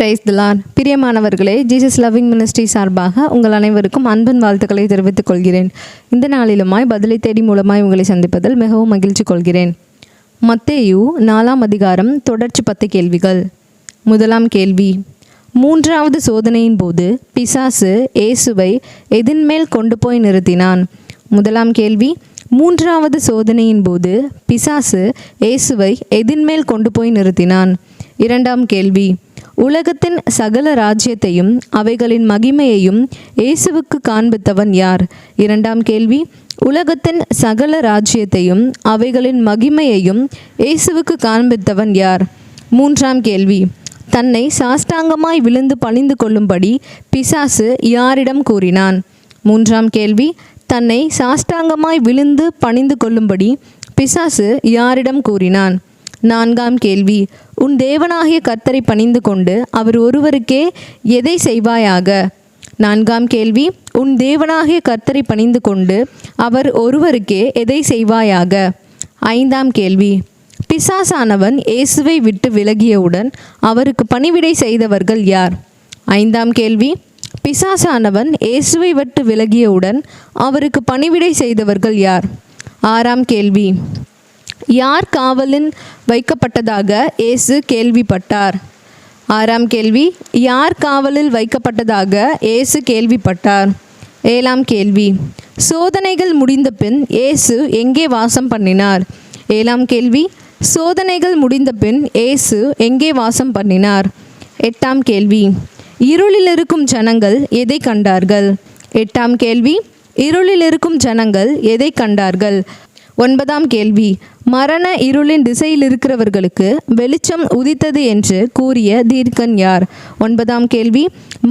Price திலார் பிரியமானவர்களே Jesus loving ministry சார்பாக உங்கள் அனைவருக்கும் அன்பின் வாழ்த்துக்களை தெரிவித்துக் கொள்கிறேன். இந்த நாளிலுமாய் பதிலை தேடி மூலமாய் உங்களை சந்திப்பதில் மிகவும் மகிழ்ச்சி கொள்கிறேன். மத்தேயு நாலாம் அதிகாரம் தொடர்ச்சி பத்து கேள்விகள். முதலாம் கேள்வி மூன்றாவது சோதனையின் போது பிசாசு இயேசுவை எதின்மேல் கொண்டு போய் நிறுத்தினான். முதலாம் கேள்வி மூன்றாவது சோதனையின் போது பிசாசு இயேசுவை எதின்மேல் கொண்டு போய் நிறுத்தினான். இரண்டாம் கேள்வி உலகத்தின் சகல ராஜ்யத்தையும் அவைகளின் மகிமையையும் இயேசுவுக்கு காண்பித்தவன் யார்? இரண்டாம் கேள்வி உலகத்தின் சகல ராஜ்யத்தையும் அவைகளின் மகிமையையும் இயேசுவுக்கு காண்பித்தவன் யார்? மூன்றாம் கேள்வி தன்னை சாஷ்டாங்கமாய் விழுந்து பணிந்து கொள்ளும்படி பிசாசு யாரிடம் கூறினான்? மூன்றாம் கேள்வி தன்னை சாஷ்டாங்கமாய் விழுந்து பணிந்து கொள்ளும்படி பிசாசு யாரிடம் கூறினான்? நான்காம் கேள்வி. உன் தேவனாகிய கர்த்தரை பணிந்து கொண்டு அவர் ஒருவருக்கே எதை செய்வாயாக? நான்காம் கேள்வி. உன் தேவனாகிய கர்த்தரை பணிந்து கொண்டு அவர் ஒருவருக்கே எதை செய்வாயாக? ஐந்தாம் கேள்வி. பிசாசானவன் இயேசுவை விட்டு விலகியவுடன் அவருக்கு பணிவிடை செய்தவர்கள் யார்? ஐந்தாம் கேள்வி. பிசாசானவன் இயேசுவை விட்டு விலகியவுடன் அவருக்கு பணிவிடை செய்தவர்கள் யார்? ஆறாம் கேள்வி. யார் காவலின் வைக்கப்பட்டதாக இயேசு கேள்விப்பட்டார்? ஆறாம் கேள்வி யார் காவலில் வைக்கப்பட்டதாக இயேசு கேள்விப்பட்டார்? ஏழாம் கேள்வி சோதனைகள் முடிந்த பின் இயேசு எங்கே வாசம் பண்ணினார்? ஏழாம் கேள்வி சோதனைகள் முடிந்த பின் இயேசு எங்கே வாசம் பண்ணினார்? எட்டாம் கேள்வி இருளில் இருக்கும் ஜனங்கள் எதை கண்டார்கள்? எட்டாம் கேள்வி இருளில் இருக்கும் ஜனங்கள் எதை கண்டார்கள்? ஒன்பதாம் கேள்வி மரண இருளின் திசையில் இருக்கிறவர்களுக்கு வெளிச்சம் உதித்தது என்று கூறிய தீர்க்கன் யார்? ஒன்பதாம் கேள்வி.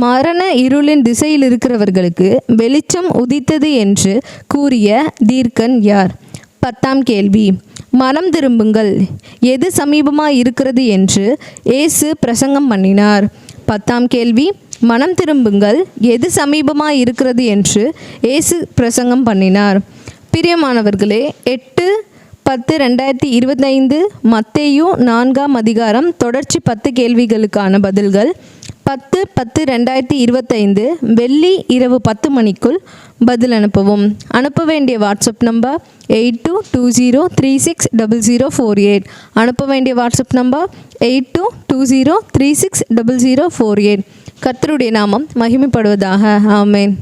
மரண இருளின் திசையில் இருக்கிறவர்களுக்கு வெளிச்சம் உதித்தது என்று கூறிய தீர்க்கன் யார்? பத்தாம் கேள்வி. மனம் திரும்புங்கள். எது சமீபமாக இருக்கிறது என்று இயேசு பிரசங்கம் பண்ணினார். பத்தாம் கேள்வி. மனம் திரும்புங்கள். எது சமீபமாக இருக்கிறது என்று இயேசு பிரசங்கம் பண்ணினார். பிரியமானவர்களே எட்டு பத்து ரெண்டாயிரத்தி இருபத்தைந்து மத்தேயு நான்காம் அதிகாரம் தொடர்ச்சி பத்து கேள்விகளுக்கான பதில்கள். பத்து பத்து ரெண்டாயிரத்தி இருபத்தைந்து வெள்ளி இரவு பத்து மணிக்குள் பதில் அனுப்பவும். அனுப்ப வேண்டிய WhatsApp number eight two two zero three six double zero four eight. அனுப்ப வேண்டிய WhatsApp number eight two two zero three six double zero four eight. கர்த்தருடைய நாமம் மகிமைப்படுவதாக. ஆமேன்.